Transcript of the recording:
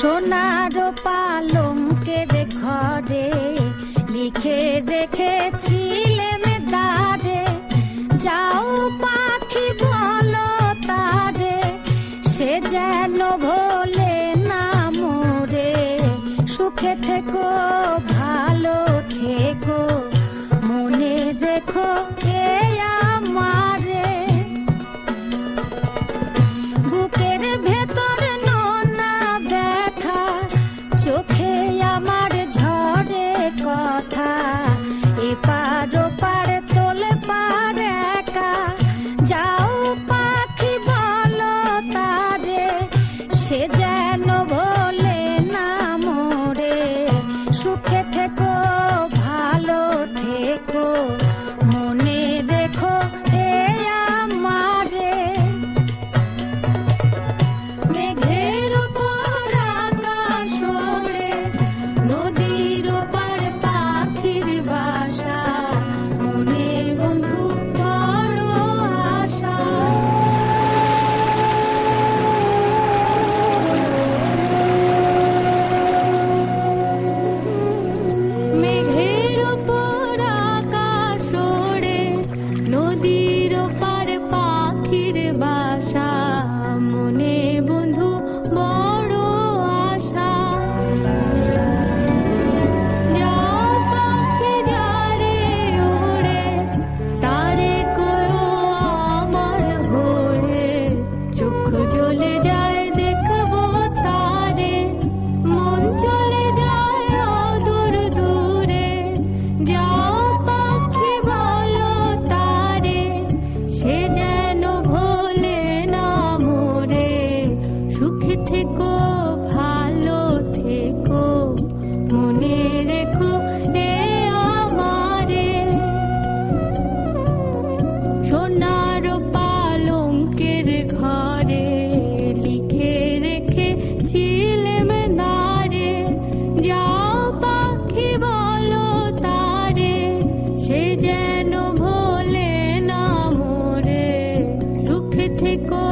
সোনার পালংকে দেখো রে লিখে দেখেছি যাও পাখি, বলো তারে, সে যেন ভোলে না মোরে। সুখে থেকো, ভালো থেকো। থেকো, ভালো থেকো। মনে রেখো এ আমারে। সোনার পালঙ্কের ঘরে লিখে রেখে ছিলেম নারে যাও পাখি বলো তারে, সে যেন ভোলে না মরে। সুখ থেকো